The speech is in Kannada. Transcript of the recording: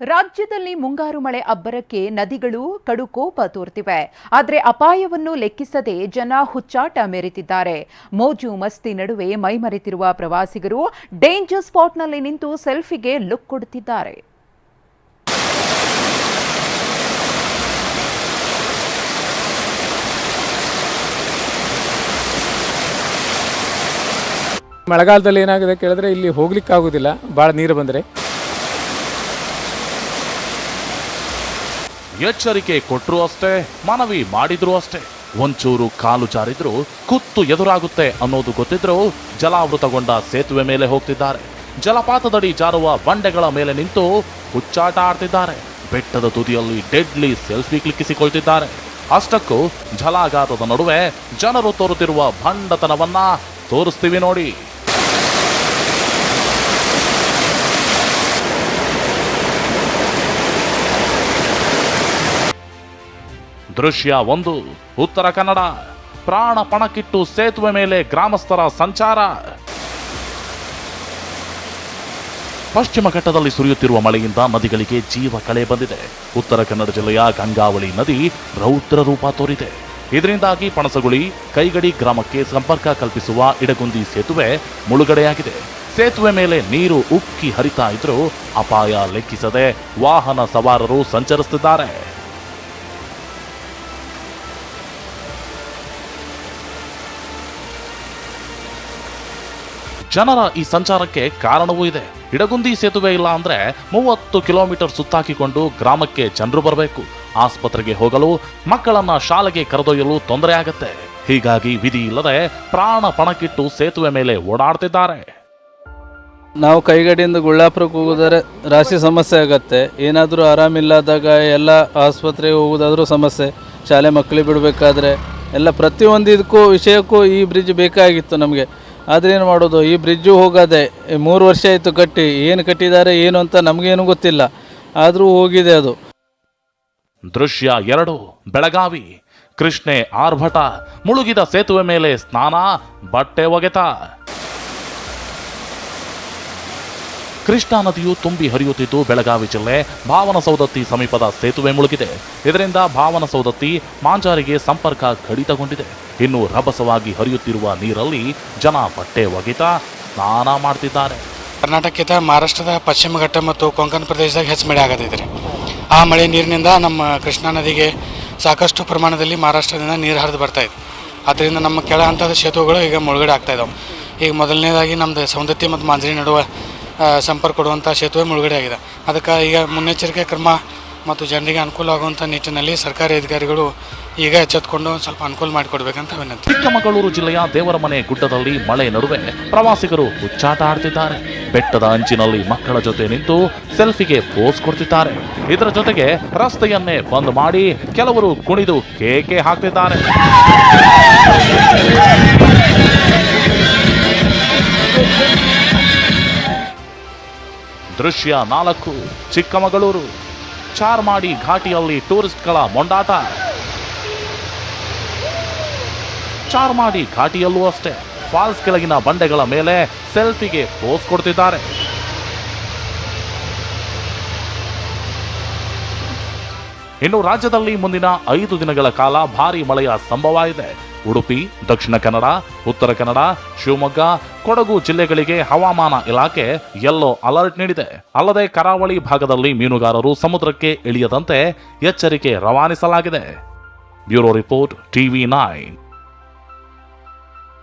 ರಾಜ್ಯದಲ್ಲಿ ಮುಂಗಾರು ಮಳೆ ಅಬ್ಬರಕ್ಕೆ ನದಿಗಳು ಕಡುಕೋಪ ತೋರ್ತಿವೆ. ಆದರೆ ಅಪಾಯವನ್ನು ಲೆಕ್ಕಿಸದೆ ಜನ ಹುಚ್ಚಾಟ ಮೆರೆತಿದ್ದಾರೆ. ಮೋಜು ಮಸ್ತಿ ನಡುವೆ ಮೈಮರೆತಿರುವ ಪ್ರವಾಸಿಗರು ಡೇಂಜರ್ ಸ್ಪಾಟ್ನಲ್ಲಿ ನಿಂತು ಸೆಲ್ಫಿಗೆ ಲುಕ್ ಕೊಡುತ್ತಿದ್ದಾರೆ. ಮಳೆಗಾಲದಲ್ಲಿ ಏನಾಗಿದೆ ಕೇಳಿದ್ರೆ ಇಲ್ಲಿ ಹೋಗ್ಲಿಕ್ಕೆ ಆಗೋದಿಲ್ಲ ಭಾಳ ನೀರು ಬಂದರೆ. ಎಚ್ಚರಿಕೆ ಕೊಟ್ಟರೂ ಅಷ್ಟೇ, ಮನವಿ ಮಾಡಿದ್ರು ಅಷ್ಟೇ. ಒಂಚೂರು ಕಾಲು ಜಾರಿದ್ರು ಕುತ್ತು ಎದುರಾಗುತ್ತೆ ಅನ್ನೋದು ಗೊತ್ತಿದ್ರು ಜಲಾವೃತಗೊಂಡ ಸೇತುವೆ ಮೇಲೆ ಹೋಗ್ತಿದ್ದಾರೆ. ಜಲಪಾತದಡಿ ಜಾರುವ ಬಂಡೆಗಳ ಮೇಲೆ ನಿಂತು ಹುಚ್ಚಾಟ ಆಡ್ತಿದ್ದಾರೆ. ಬೆಟ್ಟದ ತುದಿಯಲ್ಲಿ ಡೆಡ್ಲಿ ಸೆಲ್ಫಿ ಕ್ಲಿಕ್ಕಿಸಿಕೊಳ್ತಿದ್ದಾರೆ. ಅಷ್ಟಕ್ಕೂ ಜಲಾಘಾತದ ನಡುವೆ ಜನರು ತೋರುತ್ತಿರುವ ಭಂಡತನವನ್ನ ತೋರಿಸ್ತೀವಿ ನೋಡಿ. ದೃಶ್ಯ ಒಂದು. ಉತ್ತರ ಕನ್ನಡ. ಪ್ರಾಣ ಪಣಕ್ಕಿಟ್ಟು ಸೇತುವೆ ಮೇಲೆ ಗ್ರಾಮಸ್ಥರ ಸಂಚಾರ. ಪಶ್ಚಿಮ ಘಟ್ಟದಲ್ಲಿ ಸುರಿಯುತ್ತಿರುವ ಮಳೆಯಿಂದ ನದಿಗಳಿಗೆ ಜೀವ ಕಳೆ ಬಂದಿದೆ. ಉತ್ತರ ಕನ್ನಡ ಜಿಲ್ಲೆಯ ಗಂಗಾವಳಿ ನದಿ ರೌದ್ರ ರೂಪ ತೋರಿದೆ. ಇದರಿಂದಾಗಿ ಪಣಸಗುಳಿ, ಕೈಗಡಿ ಗ್ರಾಮಕ್ಕೆ ಸಂಪರ್ಕ ಕಲ್ಪಿಸುವ ಇಡಗುಂದಿ ಸೇತುವೆ ಮುಳುಗಡೆಯಾಗಿದೆ. ಸೇತುವೆ ಮೇಲೆ ನೀರು ಉಕ್ಕಿ ಹರಿತಾ ಇದ್ರೂ ಅಪಾಯ ಲೆಕ್ಕಿಸದೆ ವಾಹನ ಸವಾರರು ಸಂಚರಿಸುತ್ತಿದ್ದಾರೆ. ಜನರ ಈ ಸಂಚಾರಕ್ಕೆ ಕಾರಣವೂ ಇದೆ. ಇಡಗುಂದಿ ಸೇತುವೆ ಇಲ್ಲ ಅಂದ್ರೆ ಮೂವತ್ತು ಕಿಲೋಮೀಟರ್ ಸುತ್ತಾಕಿಕೊಂಡು ಗ್ರಾಮಕ್ಕೆ ಜನರು ಬರಬೇಕು. ಆಸ್ಪತ್ರೆಗೆ ಹೋಗಲು ಮಕ್ಕಳನ್ನ ಶಾಲೆಗೆ ಕರೆದೊಯ್ಯಲು ತೊಂದರೆ ಆಗತ್ತೆ. ಹೀಗಾಗಿ ವಿಧಿ ಇಲ್ಲದೆ ಪ್ರಾಣ ಪಣಕ್ಕಿಟ್ಟು ಸೇತುವೆ ಮೇಲೆ ಓಡಾಡ್ತಿದ್ದಾರೆ. ನಾವು ಕೈಗಡಿಯಿಂದ ಗುಳ್ಳಾಪುರಕ್ಕೆ ಹೋಗೋದಾದ್ರೆ ರಾಶಿ ಸಮಸ್ಯೆ ಆಗತ್ತೆ. ಏನಾದರೂ ಆರಾಮಿಲ್ಲದಾಗ ಎಲ್ಲ ಆಸ್ಪತ್ರೆಗೆ ಹೋಗೋದಾದರೂ ಸಮಸ್ಯೆ. ಶಾಲೆ ಮಕ್ಕಳಿಗೆ ಬಿಡಬೇಕಾದ್ರೆ ಎಲ್ಲ ಪ್ರತಿಯೊಂದಿದಕ್ಕೂ ವಿಷಯಕ್ಕೂ ಈ ಬ್ರಿಡ್ಜ್ ಬೇಕಾಗಿತ್ತು ನಮಗೆ. ಆದರೆ ಏನು ಮಾಡೋದು? ಈ ಬ್ರಿಡ್ಜು ಹೋಗದೆ ಮೂರು ವರ್ಷ ಆಯಿತು ಕಟ್ಟಿ, ಏನು ಕಟ್ಟಿದ್ದಾರೆ, ಏನು ಅಂತ ನಮಗೇನು ಗೊತ್ತಿಲ್ಲ. ಆದರೂ ಹೋಗಿದೆ ಅದು. ದೃಶ್ಯ ಎರಡು, ಬೆಳಗಾವಿ. ಕೃಷ್ಣೆ ಆರ್ಭಟ, ಮುಳುಗಿದ ಸೇತುವೆ ಮೇಲೆ ಸ್ನಾನ, ಬಟ್ಟೆ ಒಗೆತ. ಕೃಷ್ಣಾ ನದಿಯು ತುಂಬಿ ಹರಿಯುತ್ತಿದ್ದು ಬೆಳಗಾವಿ ಜಿಲ್ಲೆ ಭಾವನಸೌದತ್ತಿ ಸಮೀಪದ ಸೇತುವೆ ಮುಳುಗಿದೆ. ಇದರಿಂದ ಭಾವನಸೌದತ್ತಿ ಮಾಂಜಾರಿಗೆ ಸಂಪರ್ಕ ಕಡಿತಗೊಂಡಿದೆ. ಇನ್ನು ರಭಸವಾಗಿ ಹರಿಯುತ್ತಿರುವ ನೀರಲ್ಲಿ ಜನ ಬಟ್ಟೆ ಒಗೆತ ಸ್ನಾನ ಮಾಡ್ತಿದ್ದಾರೆ. ಕರ್ನಾಟಕದ ಮಹಾರಾಷ್ಟ್ರದ ಪಶ್ಚಿಮ ಘಟ್ಟ ಮತ್ತು ಕೊಂಕಣ ಪ್ರದೇಶದಾಗ ಹೆಚ್ಚು ಮಳೆ ಆಗತೈತೆ ಆ ಮಳೆ ನೀರಿನಿಂದ ನಮ್ಮ ಕೃಷ್ಣಾ ನದಿಗೆ ಸಾಕಷ್ಟು ಪ್ರಮಾಣದಲ್ಲಿ ಮಹಾರಾಷ್ಟ್ರದಿಂದ ನೀರು ಹರಿದು ಬರ್ತಾ ಇದೆ. ಅದರಿಂದ ನಮ್ಮ ಕೆಳ ಹಂತದ ಸೇತುವೆಗಳು ಈಗ ಮುಳುಗಡೆ ಆಗ್ತಾ ಇದಾವೆ. ಈಗ ಮೊದಲನೇದಾಗಿ ನಮ್ಮದು ಸೌಂದತ್ತಿ ಮತ್ತು ಮಾಂಜರಿ ನಡುವೆ ಸಂಪರ್ಕ ಕೊಡುವಂಥ ಸೇತುವೆ ಮುಳುಗಡೆ ಆಗಿದೆ. ಅದಕ್ಕೆ ಈಗ ಮುನ್ನೆಚ್ಚರಿಕೆ ಕ್ರಮ ಮತ್ತು ಜನರಿಗೆ ಅನುಕೂಲ ಆಗುವಂಥ ನಿಟ್ಟಿನಲ್ಲಿ ಸರ್ಕಾರಿ ಅಧಿಕಾರಿಗಳು ಈಗ ಎಚ್ಚೆತ್ತುಕೊಂಡು ಸ್ವಲ್ಪ ಅನುಕೂಲ ಮಾಡಿಕೊಡ್ಬೇಕಂತ ವಿನಂತಿ. ಚಿಕ್ಕಮಗಳೂರು ಜಿಲ್ಲೆಯ ದೇವರಮನೆ ಗುಡ್ಡದಲ್ಲಿ ಮಳೆ ನಡುವೆ ಪ್ರವಾಸಿಗರು ಹುಚ್ಚಾಟ ಆಡ್ತಿದ್ದಾರೆ. ಬೆಟ್ಟದ ಅಂಚಿನಲ್ಲಿ ಮಕ್ಕಳ ಜೊತೆ ನಿಂತು ಸೆಲ್ಫಿಗೆ ಪೋಸ್ ಕೊಡ್ತಿದ್ದಾರೆ. ಇದರ ಜೊತೆಗೆ ರಸ್ತೆಯನ್ನೇ ಬಂದ್ ಮಾಡಿ ಕೆಲವರು ಕುಣಿದು ಕೇಕೆ ಹಾಕ್ತಿದ್ದಾರೆ. ದೃಶ್ಯ ನಾಲ್ಕು, ಚಿಕ್ಕಮಗಳೂರು. ಚಾರ್ಮಾಡಿ ಘಾಟಿಯಲ್ಲಿ ಟೂರಿಸ್ಟ್ಗಳ ಮೊಂಡಾಟ. ಚಾರ್ಮಾಡಿ ಘಾಟಿಯಲ್ಲೂ ಅಷ್ಟೇ, ಫಾಲ್ಸ್ ಕೆಳಗಿನ ಬಂಡೆಗಳ ಮೇಲೆ ಸೆಲ್ಫಿಗೆ ಪೋಸ್ ಕೊಡ್ತಿದ್ದಾರೆ. ಇನ್ನು ರಾಜ್ಯದಲ್ಲಿ ಮುಂದಿನ ಐದು ದಿನಗಳ ಕಾಲ ಭಾರಿ ಮಳೆಯ ಸಂಭವ ಇದೆ. ಉಡುಪಿ, ದಕ್ಷಿಣ ಕನ್ನಡ, ಉತ್ತರ ಕನ್ನಡ, ಶಿವಮೊಗ್ಗ, ಕೊಡಗು ಜಿಲ್ಲೆಗಳಿಗೆ ಹವಾಮಾನ ಇಲಾಖೆ ಯೆಲ್ಲೋ ಅಲರ್ಟ್ ನೀಡಿದೆ. ಅಲ್ಲದೆ ಕರಾವಳಿ ಭಾಗದಲ್ಲಿ ಮೀನುಗಾರರು ಸಮುದ್ರಕ್ಕೆ ಇಳಿಯದಂತೆ ಎಚ್ಚರಿಕೆ ರವಾನಿಸಲಾಗಿದೆ. Bureau report, TV nine.